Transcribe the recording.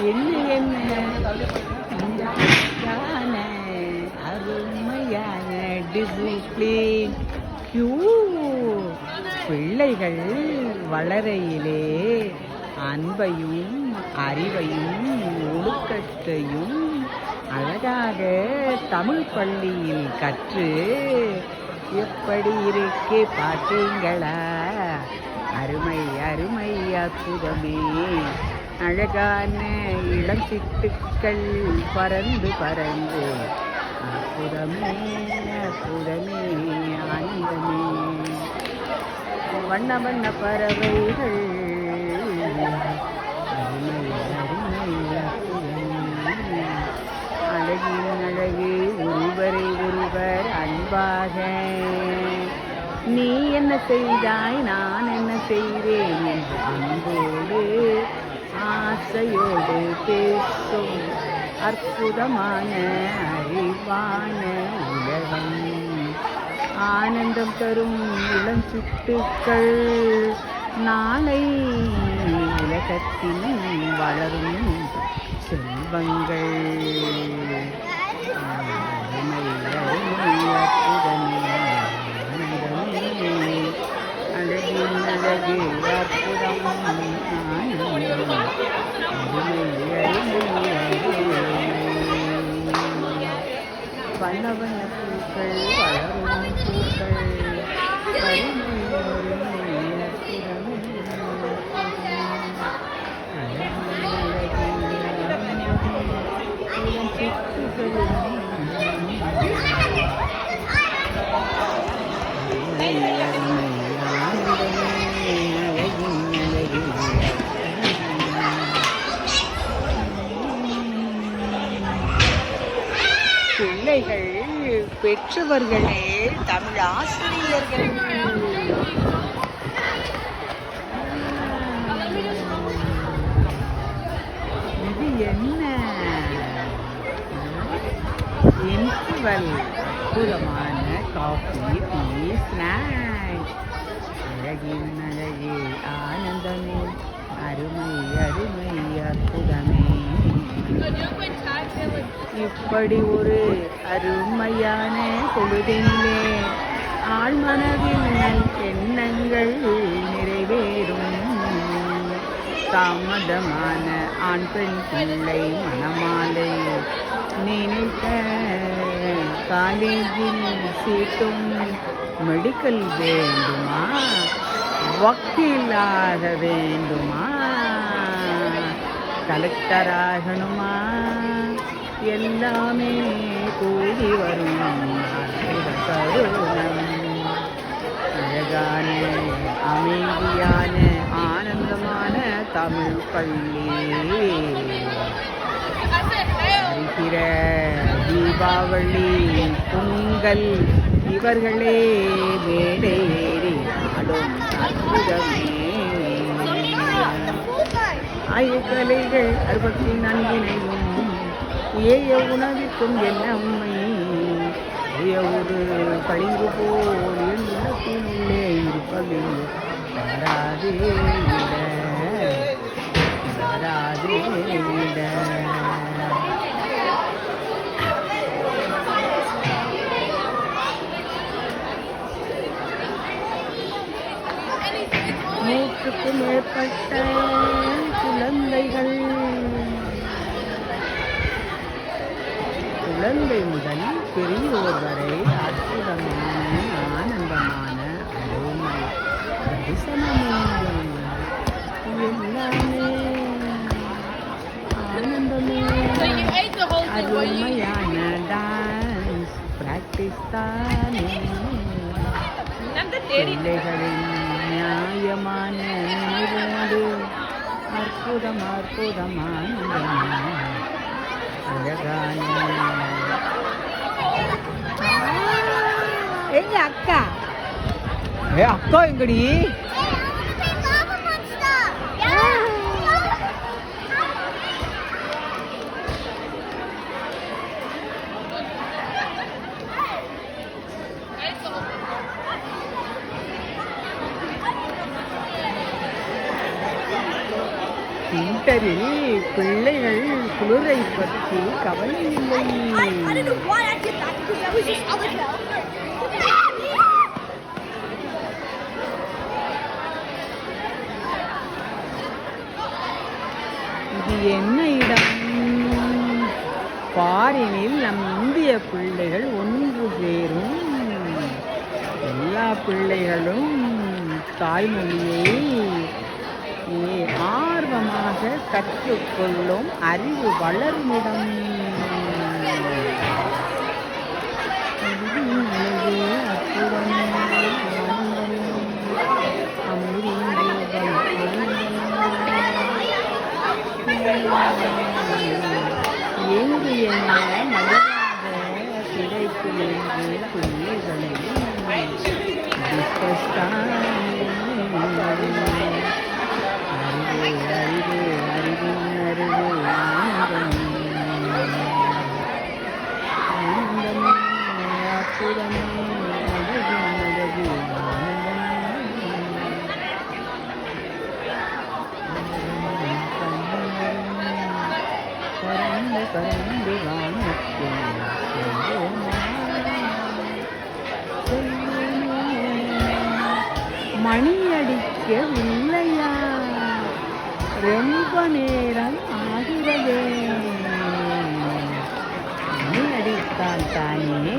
என்ன? என்ன அருமையான டிசிப்ளின் கியூ பிள்ளைகள் வளரையிலே அன்பையும் அறிவையும் ஒழுக்கத்தையும் அழகாக தமிழ் பள்ளியில் கற்று எப்படி இருக்கே பார்த்தீங்களா? அருமை அருமை அற்புதமே. அழகான இளம் சிட்டுக்கள் பறந்து பறந்து. அற்புதமே அற்புதமே ஆனந்தமே. வண்ண வண்ண பறவைகள். அழகின் அழகே ஒருவரை ஒருவர் அன்பாக. நீ என்ன செய்தாய் நான் என்ன செய்தேன் என்று அன்போடு ஆசையோடு பேசும் அற்புதமான அறிவான உலகம் ஆனந்தம் தரும் இளஞ்சுட்டுக்கள் நாளை உலகத்தில் வளரும் செல்வங்கள் வண்ண வண்ண பூக்கள் வளரும் பூக்கள் அருமை அருமை பிள்ளைகள் பெற்றவர்களே தமிழ் ஆசிரியர்கள். இது என்ன? இன்டர்வல் அற்புதமான காஃபி டீ ஸ்நாக்ஸ் அழகின் அழகே ஆனந்தமே அருமை அருமை அற்புதமே. இப்படி ஒரு அருமையான பொழுதினிலே ஆழ்மனதில் எண்ணங்கள் நிறைவேறும். தாமதமான ஆண் பெண் பிள்ளை மணமாலை நினைத்த காலேஜில் சீட்டும் மெடிக்கல் வேண்டுமா? வக்கீலாக வேண்டுமா? கலெக்டராகணுமா? எல்லாமே கூடி வரும் அழகான அமைதியான ஆனந்தமான தமிழ் பள்ளி. வருகிற தீபாவளி பொங்கல் இவர்களே மேடேறி ஆடும் அற்புதமே. ஆயக்கலைகள் அறுபத்தி நான்கினையும் ஏய உணவிக்கும் என்ன உண்மை ஏய ஒரு பளிங்கு போல் உள்ளே இருப்பது. வராதே விட வராதே விட. மேற்பட்ட முதல் பெரியோர் வரை அற்புதமான ஆனந்தமான அருமை தரிசனமே எல்லாமே ஆனந்தமே அருமையான டான்ஸ் பிராக்டிஸ் தானே பிள்ளைகளின் நியாயமான நினைவோடு அற்புதம் அற்புதமான அழகான எங்க அக்கா. ஏ அக்கா எங்கடி? இன்டரில் பிள்ளைகள் குளிரை பற்றி கவலை இல்லை. இது என்ன இடம்? பாரினில் நம் இந்திய பிள்ளைகள் ஒன்று சேரும். எல்லா பிள்ளைகளும் தாய்மொழியை ஏ, ஆர்வமாக கற்றுக்கொள்ளும் அறிவு வளரும் இடம் அறிவின் அழகு எங்கு என்ன பிள்ளைகளை மணி அடிக்கவில்லையா ரொம்ப நேரம் ஆகிறதே. மணி அடித்தால் தானே